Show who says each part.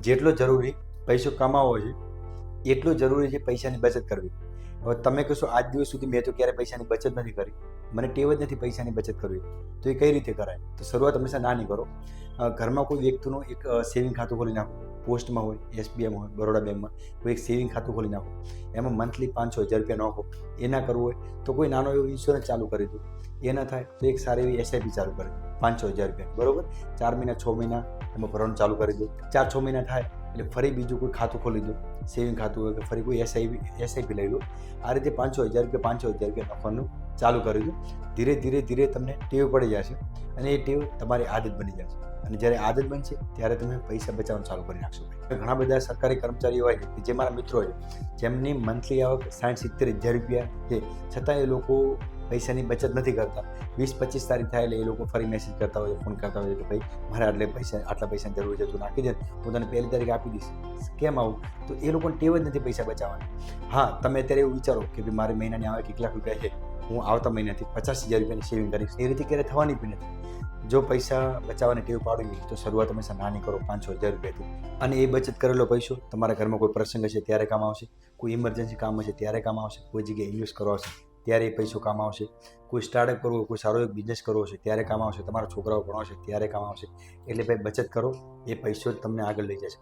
Speaker 1: જેટલો જરૂરી પૈસો કમાવો છે, એટલું જરૂરી છે પૈસાની બચત કરવી. હવે તમે કહેશો, આજ દિવસ સુધી મેં તો ક્યારે પૈસાની બચત નથી કરી. મને ટેવ જ નથી પૈસાની બચત કરવી. તો એ કઈ રીતે કરાય? તો શરૂઆત હંમેશા નાની કરો. ઘરમાં કોઈ વ્યક્તિનું એક સેવિંગ ખાતું ખોલી નાખો. પોસ્ટમાં હોય, એસબીઆઈમાં હોય, બરોડા બેંકમાં, કોઈ એક સેવિંગ ખાતું ખોલી નાખો. એમાં મંથલી પાંચસો હજાર રૂપિયા નાખો. એ ના કરવું હોય તો કોઈ નાનો એવો ઇન્સ્યોરન્સ ચાલુ કરી દો. એ ના થાય તો એક સારી એવી એસઆઈપી ચાલુ કરી દો. પાંચસો હજાર રૂપિયા, બરોબર? ચાર મહિના, છ મહિના એમાં ભરવાનું ચાલુ કરી દો. ચાર, છ મહિના થાય એટલે ફરી બીજું કોઈ ખાતું ખોલી દો. સેવિંગ ખાતું હોય કે ફરી કોઈ એસઆઈપી એસઆઈપી લઈ લો. આ રીતે પાંચસો હજાર રૂપિયા, પાંચસો હજાર રૂપિયા નાખવાનું ચાલુ કર્યું દો ધીરે ધીરે ધીરે તમને ટેવ પડી જશે અને એ ટેવ તમારી આદત બની જશે. અને જ્યારે આદત બનશે, ત્યારે તમે પૈસા બચાવવાનું ચાલુ કરી નાખશો. ઘણા બધા સરકારી કર્મચારીઓ હોય કે જે મારા મિત્રો છે, જેમની મંથલી આવક સાઠ, સિત્તેર હજાર રૂપિયા છે. છતાં એ લોકો પૈસાની બચત નથી કરતા. વીસ, પચીસ તારીખ થાય એટલે એ લોકો ફરી મેસેજ કરતા હોય ફોન કરતા હોય કે ભાઈ, મારે આટલે પૈસા, આટલા પૈસાની જરૂર છે, તું નાખી દે, હું તને પહેલી તારીખ આપી દઈશ. કેમ આવું? તો એ લોકોને ટેવ જ નથી પૈસા બચાવવાની. હા, તમે અત્યારે એવું વિચારો કે ભાઈ, મારે મહિનાની આવે કેટલાક રૂપિયા છે. હું આવતા મહિનાથી પચાસ હજાર રૂપિયાની સેવિંગ કરીશ. એ રીતે ક્યારે થવાની બી નથી. જો પૈસા બચાવવાની ટેવ પાડવી તો શરૂઆત હંમેશા નાની કરો, પાંચસો હજાર રૂપિયાથી. અને એ બચત કરેલો પૈસો, તમારા ઘરમાં કોઈ પ્રસંગ હશે ત્યારે કામ આવશે, કોઈ ઇમરજન્સી કામ હશે ત્યારે કામ આવશે, કોઈ જગ્યાએ ઇન્વેસ્ટ કરવા હશે ત્યારે એ પૈસો કામ આવશે, કોઈ સ્ટાર્ટઅપ કરવો કોઈ સારો એક બિઝનેસ કરવો હશે ત્યારે કામ આવશે, તમારા છોકરાઓ ભણવા છે ત્યારે કામ આવશે. એટલે ભાઈ બચત કરો, એ પૈસો તમને આગળ લઈ જશે.